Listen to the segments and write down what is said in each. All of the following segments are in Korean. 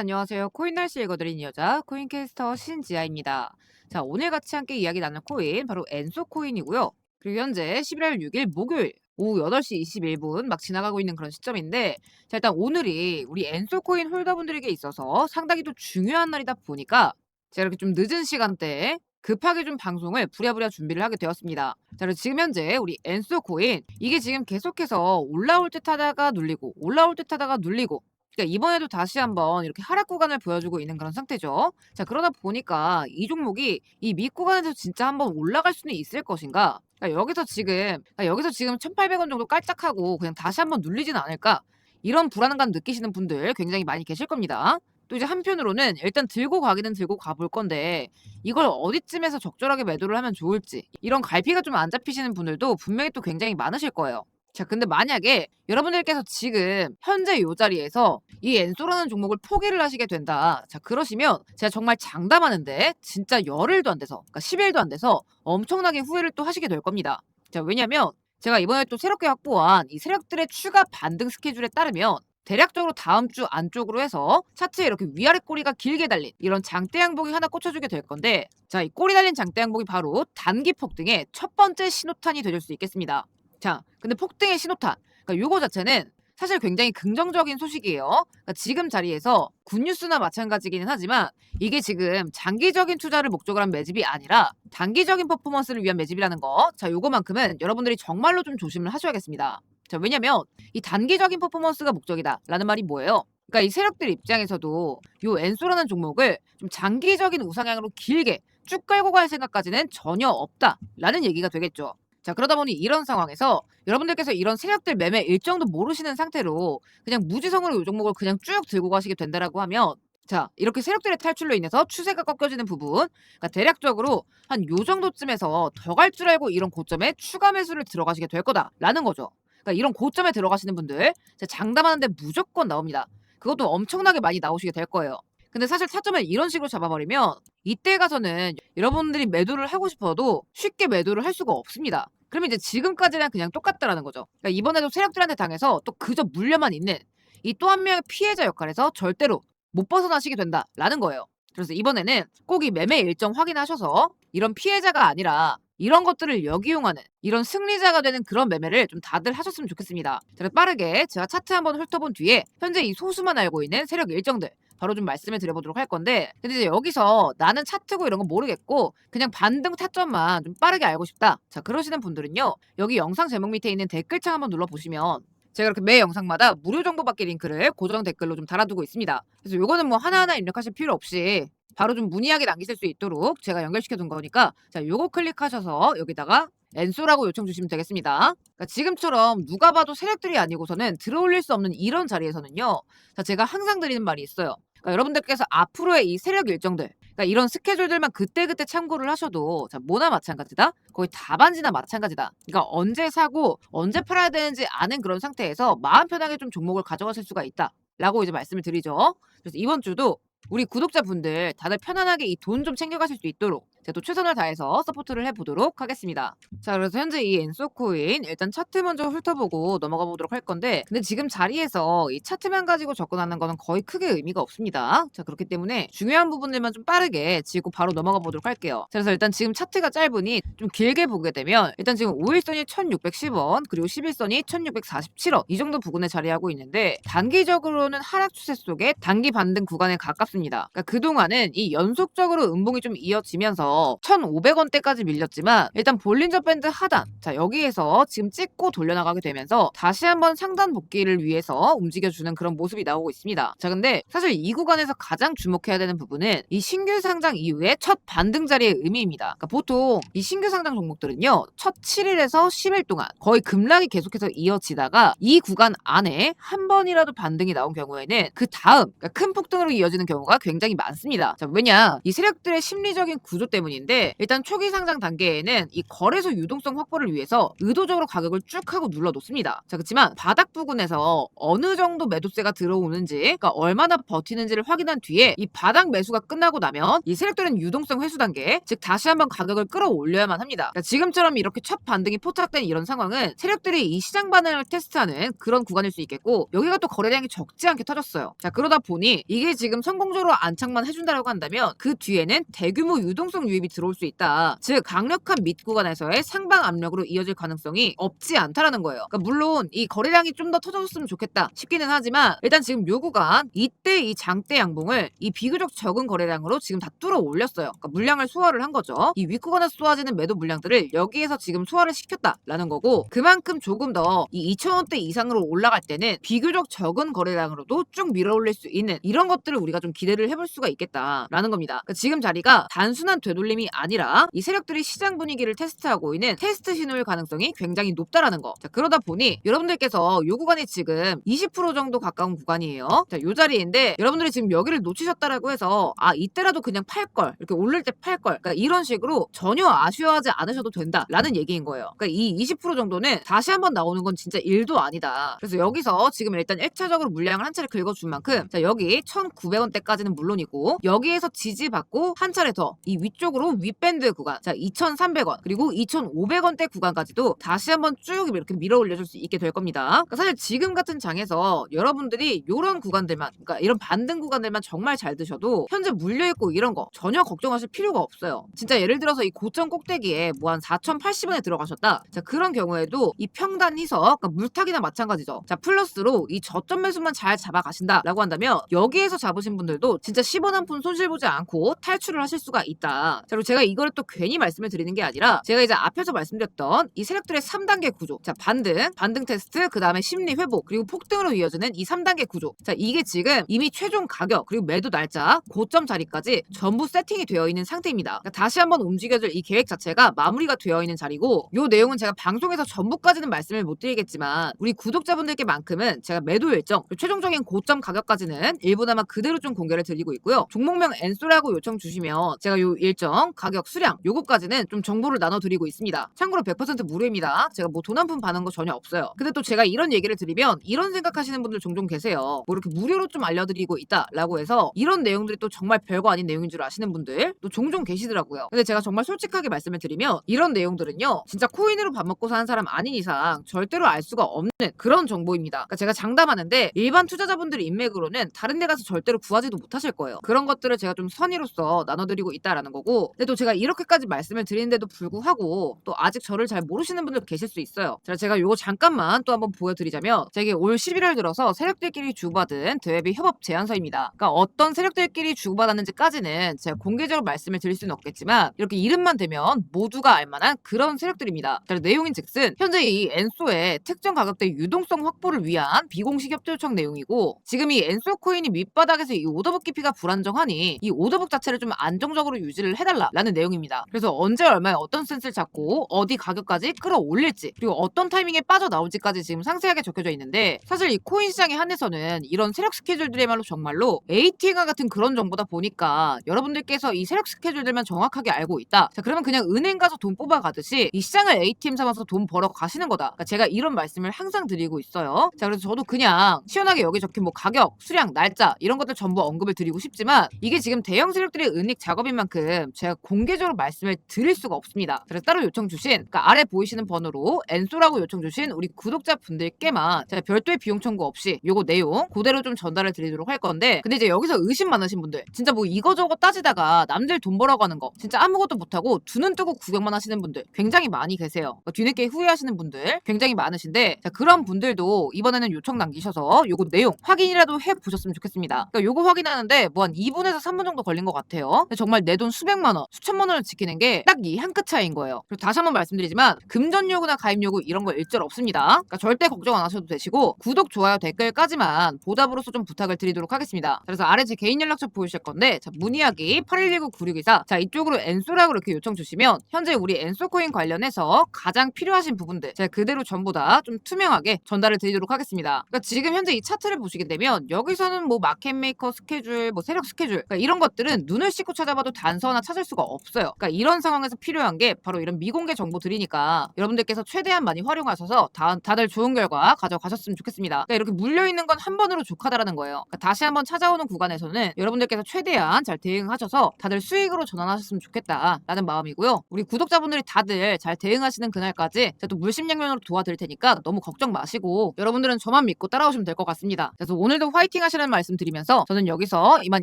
안녕하세요. 코인 날씨 읽어드린 여자 코인캐스터 신지아입니다. 자, 오늘 같이 함께 이야기 나눌 코인 바로 엔소 코인이고요. 그리고 현재 11월 6일 목요일 오후 8시 21분 막 지나가고 있는 그런 시점인데 자, 일단 오늘이 우리 엔소 코인 홀더분들에게 있어서 상당히 또 중요한 날이다 보니까 제가 이렇게 좀 늦은 시간대에 급하게 좀 방송을 부랴부랴 준비를 하게 되었습니다. 자, 그리고 지금 현재 우리 엔소 코인 이게 지금 계속해서 올라올 듯 하다가 눌리고 올라올 듯 하다가 눌리고 그러니까 이번에도 다시 한번 이렇게 하락 구간을 보여주고 있는 그런 상태죠. 자, 그러다 보니까 이 종목이 이 밑 구간에서 진짜 한번 올라갈 수는 있을 것인가? 그러니까 여기서 지금 그러니까 여기서 지금 1,800원 정도 깔짝하고 그냥 다시 한번 눌리지는 않을까? 이런 불안감 느끼시는 분들 굉장히 많이 계실 겁니다. 또 이제 한편으로는 일단 들고 가기는 들고 가볼 건데 이걸 어디쯤에서 적절하게 매도를 하면 좋을지 이런 갈피가 좀 안 잡히시는 분들도 분명히 또 굉장히 많으실 거예요. 자, 근데 만약에 여러분들께서 지금 현재 요 자리에서 이 엔소라는 종목을 포기를 하시게 된다. 자, 그러시면 제가 정말 장담하는데 진짜 열흘도 안 돼서, 그러니까 10일도 안 돼서 엄청나게 후회를 또 하시게 될 겁니다. 자, 왜냐면 제가 이번에 또 새롭게 확보한 이 세력들의 추가 반등 스케줄에 따르면 대략적으로 다음 주 안쪽으로 해서 차트에 이렇게 위아래 꼬리가 길게 달린 이런 장대 양봉이 하나 꽂혀주게 될 건데 자, 이 꼬리 달린 장대 양봉이 바로 단기 폭등의 첫 번째 신호탄이 될수 있겠습니다. 자, 근데 폭등의 신호탄. 그러니까 요거 자체는 사실 굉장히 긍정적인 소식이에요. 그러니까 지금 자리에서 굿뉴스나 마찬가지기는 하지만 이게 지금 장기적인 투자를 목적으로 한 매집이 아니라 단기적인 퍼포먼스를 위한 매집이라는 거. 자, 요거만큼은 여러분들이 정말로 좀 조심을 하셔야겠습니다. 자, 왜냐면 이 단기적인 퍼포먼스가 목적이다라는 말이 뭐예요? 그러니까 이 세력들 입장에서도 요 엔소라는 종목을 좀 장기적인 우상향으로 길게 쭉 끌고 갈 생각까지는 전혀 없다라는 얘기가 되겠죠. 자, 그러다 보니 이런 상황에서 여러분들께서 이런 세력들 매매 일정도 모르시는 상태로 그냥 무지성으로 이 종목을 그냥 쭉 들고 가시게 된다라고 하면 자, 이렇게 세력들의 탈출로 인해서 추세가 꺾여지는 부분, 그러니까 대략적으로 한 요 정도쯤에서 더 갈 줄 알고 이런 고점에 추가 매수를 들어가시게 될 거다라는 거죠. 그러니까 이런 고점에 들어가시는 분들 장담하는데 무조건 나옵니다. 그것도 엄청나게 많이 나오시게 될 거예요. 근데 사실 타점을 이런 식으로 잡아버리면 이때 가서는 여러분들이 매도를 하고 싶어도 쉽게 매도를 할 수가 없습니다. 그러면 이제 지금까지랑 그냥 똑같다라는 거죠. 그러니까 이번에도 세력들한테 당해서 또 그저 물려만 있는 이 또 한 명의 피해자 역할에서 절대로 못 벗어나시게 된다라는 거예요. 그래서 이번에는 꼭 이 매매 일정 확인하셔서 이런 피해자가 아니라 이런 것들을 역이용하는 이런 승리자가 되는 그런 매매를 좀 다들 하셨으면 좋겠습니다. 자, 빠르게 제가 차트 한번 훑어본 뒤에 현재 이 소수만 알고 있는 세력 일정들 바로 좀 말씀을 드려보도록 할 건데 근데 이제 여기서 나는 차트고 이런 거 모르겠고 그냥 반등 타점만 좀 빠르게 알고 싶다. 자 그러시는 분들은요 여기 영상 제목 밑에 있는 댓글창 한번 눌러보시면 제가 이렇게 매 영상마다 무료 정보 받기 링크를 고정 댓글로 좀 달아두고 있습니다. 그래서 요거는 뭐 하나하나 입력하실 필요 없이 바로 좀 문의하게 남기실 수 있도록 제가 연결시켜 둔 거니까 자 요거 클릭하셔서 여기다가 엔소라고 요청 주시면 되겠습니다. 그러니까 지금처럼 누가 봐도 세력들이 아니고서는 들어올릴 수 없는 이런 자리에서는요. 자 제가 항상 드리는 말이 있어요. 그러니까 여러분들께서 앞으로의 이 세력 일정들, 그러니까 이런 스케줄들만 그때그때 참고를 하셔도 자, 뭐나 마찬가지다? 거의 다반지나 마찬가지다. 그러니까 언제 사고 언제 팔아야 되는지 아는 그런 상태에서 마음 편하게 좀 종목을 가져가실 수가 있다. 라고 이제 말씀을 드리죠. 그래서 이번 주도 우리 구독자분들 다들 편안하게 이 돈 좀 챙겨가실 수 있도록 제가 또 최선을 다해서 서포트를 해보도록 하겠습니다. 자, 그래서 현재 이 엔소코인 일단 차트 먼저 훑어보고 넘어가 보도록 할 건데 근데 지금 자리에서 이 차트만 가지고 접근하는 거는 거의 크게 의미가 없습니다. 자, 그렇기 때문에 중요한 부분들만 좀 빠르게 짚고 바로 넘어가 보도록 할게요. 자, 그래서 일단 지금 차트가 짧으니 좀 길게 보게 되면 일단 지금 5일선이 1610원 그리고 11선이 1647원 이 정도 부근에 자리하고 있는데 단기적으로는 하락 추세 속에 단기 반등 구간에 가깝습니다. 그러니까 그동안은 이 연속적으로 음봉이 좀 이어지면서 1,500원대까지 밀렸지만 일단 볼린저 밴드 하단 자 여기에서 지금 찍고 돌려나가게 되면서 다시 한번 상단 복귀를 위해서 움직여주는 그런 모습이 나오고 있습니다. 자 근데 사실 이 구간에서 가장 주목해야 되는 부분은 이 신규 상장 이후에 첫 반등 자리의 의미입니다. 그러니까 보통 이 신규 상장 종목들은요 첫 7일에서 10일 동안 거의 급락이 계속해서 이어지다가 이 구간 안에 한 번이라도 반등이 나온 경우에는 그 다음 그러니까 큰 폭등으로 이어지는 경우가 굉장히 많습니다. 자 왜냐 이 세력들의 심리적인 구조 때문에 때문인데 일단 초기 상장 단계에는 이 거래소 유동성 확보를 위해서 의도적으로 가격을 쭉 하고 눌러 놓습니다. 자 그렇지만 바닥 부근에서 어느 정도 매도세가 들어오는지 그러니까 얼마나 버티는지를 확인한 뒤에 이 바닥 매수가 끝나고 나면 이 세력들은 유동성 회수 단계 즉 다시 한번 가격을 끌어올려야만 합니다. 그러니까 지금처럼 이렇게 첫 반등이 포착된 이런 상황은 세력들이 이 시장 반응을 테스트하는 그런 구간일 수 있겠고 여기가 또 거래량이 적지 않게 터졌어요. 자 그러다 보니 이게 지금 성공적으로 안착만 해준다라고 한다면 그 뒤에는 대규모 유동성 유입이 들어올 수 있다. 즉 강력한 밑 구간에서의 상방 압력으로 이어질 가능성이 없지 않다라는 거예요. 그러니까 물론 이 거래량이 좀 더 터졌으면 좋겠다 싶기는 하지만 일단 지금 요 구간 이때 이 장대 양봉을 이 비교적 적은 거래량으로 지금 다 뚫어 올렸어요. 그러니까 물량을 소화를 한 거죠. 이 윗구간에서 쏟아지는 매도 물량들을 여기에서 지금 소화를 시켰다라는 거고 그만큼 조금 더 이 2,000원대 이상으로 올라갈 때는 비교적 적은 거래량으로도 쭉 밀어올릴 수 있는 이런 것들을 우리가 좀 기대를 해볼 수가 있겠다라는 겁니다. 그러니까 지금 자리가 단순한 되돌 림이 아니라 이 세력들이 시장 분위기를 테스트하고 있는 테스트 신호일 가능성이 굉장히 높다라는 거. 자, 그러다 보니 여러분들께서 요 구간이 지금 20% 정도 가까운 구간이에요. 자, 요 자리인데 여러분들이 지금 여기를 놓치셨다라고 해서 아 이때라도 그냥 팔 걸 이렇게 올릴 때 팔 걸. 그러니까 이런 식으로 전혀 아쉬워하지 않으셔도 된다라는 얘기인 거예요. 그러니까 이 20% 정도는 다시 한번 나오는 건 진짜 일도 아니다. 그래서 여기서 지금 일단 1차적으로 물량을 한 차례 긁어준 만큼 자 여기 1,900원대까지는 물론이고 여기에서 지지받고 한 차례 더 이 위쪽 으로 윗밴드 구간 자 2,300원 그리고 2,500원대 구간까지도 다시 한번 쭉 이렇게 밀어 올려줄 수 있게 될 겁니다. 그러니까 사실 지금 같은 장에서 여러분들이 이런 구간들만 그러니까 이런 반등 구간들만 정말 잘 드셔도 현재 물려 있고 이런 거 전혀 걱정하실 필요가 없어요. 진짜 예를 들어서 이 고점 꼭대기에 뭐 한 4,080원에 들어가셨다. 자 그런 경우에도 이 평단 희석 그러니까 물타기나 마찬가지죠. 자 플러스로 이 저점 매수만 잘 잡아가신다라고 한다면 여기에서 잡으신 분들도 진짜 10원 한 푼 손실 보지 않고 탈출을 하실 수가 있다. 자 그리고 제가 이거를 또 괜히 말씀을 드리는 게 아니라 제가 이제 앞에서 말씀드렸던 이 세력들의 3단계 구조. 자 반등, 반등 테스트, 그 다음에 심리 회복, 그리고 폭등으로 이어지는 이 3단계 구조. 자 이게 지금 이미 최종 가격 그리고 매도 날짜, 고점 자리까지 전부 세팅이 되어 있는 상태입니다. 그러니까 다시 한번 움직여줄 이 계획 자체가 마무리가 되어 있는 자리고 요 내용은 제가 방송에서 전부까지는 말씀을 못 드리겠지만 우리 구독자분들께만큼은 제가 매도 일정 최종적인 고점 가격까지는 일부 나마 그대로 좀 공개를 드리고 있고요. 종목명 엔소라고 요청 주시면 제가 요 일정 가격 수량 요거까지는 좀 정보를 나눠드리고 있습니다. 참고로 100% 무료입니다. 제가 뭐 돈 한 푼 받는 거 전혀 없어요. 근데 또 제가 이런 얘기를 드리면 이런 생각하시는 분들 종종 계세요. 뭐 이렇게 무료로 좀 알려드리고 있다라고 해서 이런 내용들이 또 정말 별거 아닌 내용인 줄 아시는 분들 또 종종 계시더라고요. 근데 제가 정말 솔직하게 말씀을 드리면 이런 내용들은요 진짜 코인으로 밥 먹고 사는 사람 아닌 이상 절대로 알 수가 없는 그런 정보입니다. 그러니까 제가 장담하는데 일반 투자자분들 인맥으로는 다른 데 가서 절대로 구하지도 못하실 거예요. 그런 것들을 제가 좀 선의로서 나눠드리고 있다라는 거고 근데 또 제가 이렇게까지 말씀을 드리는데도 불구하고 또 아직 저를 잘 모르시는 분들 계실 수 있어요. 자, 제가 요거 잠깐만 또 한번 보여드리자면 제가 올 11월 들어서 세력들끼리 주고받은 대외비 협업 제안서입니다. 그러니까 어떤 세력들끼리 주고받았는지까지는 제가 공개적으로 말씀을 드릴 수는 없겠지만 이렇게 이름만 되면 모두가 알만한 그런 세력들입니다. 자, 내용인 즉슨 현재 이 엔소의 특정 가격대 유동성 확보를 위한 비공식 협조 요청 내용이고 지금 이 엔소 코인이 밑바닥에서 이 오더북 깊이가 불안정하니 이 오더북 자체를 좀 안정적으로 유지를 해달라라는 내용입니다. 그래서 언제 얼마에 어떤 센스를 잡고 어디 가격까지 끌어올릴지 그리고 어떤 타이밍에 빠져나올지까지 지금 상세하게 적혀져 있는데 사실 이 코인 시장에 한해서는 이런 세력 스케줄들이야말로 정말로 ATM과 같은 그런 정보다 보니까 여러분들께서 이 세력 스케줄들만 정확하게 알고 있다. 자 그러면 그냥 은행 가서 돈 뽑아 가듯이 이 시장을 ATM 삼아서 돈 벌어 가시는 거다. 그러니까 제가 이런 말씀을 항상 드리고 있어요. 자 그래서 저도 그냥 시원하게 여기 적힌 뭐 가격, 수량, 날짜 이런 것들 전부 언급을 드리고 싶지만 이게 지금 대형 세력들의 은닉 작업인 만큼 제가 공개적으로 말씀을 드릴 수가 없습니다. 그래서 따로 요청 주신 그러니까 아래 보이시는 번호로 엔소라고 요청 주신 우리 구독자 분들께만 제가 별도의 비용 청구 없이 요거 내용 그대로 좀 전달을 드리도록 할 건데 근데 이제 여기서 의심 많으신 분들 진짜 뭐 이거저거 따지다가 남들 돈 벌어가는 거 진짜 아무것도 못하고 두 눈 뜨고 구경만 하시는 분들 굉장히 많이 계세요. 그러니까 뒤늦게 후회하시는 분들 굉장히 많으신데 자, 그런 분들도 이번에는 요청 남기셔서 요거 내용 확인이라도 해 보셨으면 좋겠습니다. 그러니까 요거 확인하는데 뭐 한 2분에서 3분 정도 걸린 것 같아요. 정말 내 돈 수백만 원, 수천만 원을 지키는 게 딱 이 한 끗 차이인 거예요. 그리고 다시 한번 말씀드리지만 금전 요구나 가입 요구 이런 거 일절 없습니다. 그러니까 절대 걱정 안 하셔도 되시고 구독, 좋아요, 댓글까지만 보답으로서 좀 부탁을 드리도록 하겠습니다. 그래서 아래 제 개인 연락처 보이실 건데 자, 문의하기 8119-9624 자 이쪽으로 엔소라고 이렇게 요청 주시면 현재 우리 엔소코인 관련해서 가장 필요하신 부분들 제가 그대로 전부 다 좀 투명하게 전달을 드리도록 하겠습니다. 그러니까 지금 현재 이 차트를 보시게 되면 여기서는 뭐 마켓메이커 스케줄, 뭐 세력 스케줄 그러니까 이런 것들은 눈을 씻고 찾아봐도 단서나 찾을 수가 없어요. 그러니까 이런 상황에서 필요한 게 바로 이런 미공개 정보들이니까 여러분들께서 최대한 많이 활용하셔서 다, 다들 좋은 결과 가져가셨으면 좋겠습니다. 그러니까 이렇게 물려 있는 건 한 번으로 족하다라는 거예요. 그러니까 다시 한번 찾아오는 구간에서는 여러분들께서 최대한 잘 대응하셔서 다들 수익으로 전환하셨으면 좋겠다라는 마음이고요. 우리 구독자분들이 다들 잘 대응하시는 그날까지 제가 또 물심양면으로 도와드릴 테니까 너무 걱정 마시고 여러분들은 저만 믿고 따라오시면 될 것 같습니다. 그래서 오늘도 화이팅 하시는 말씀 드리면서 저는 여기서 이만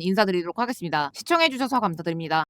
인사드리도록 하겠습니다. 시청해주셔서 감사드립니다.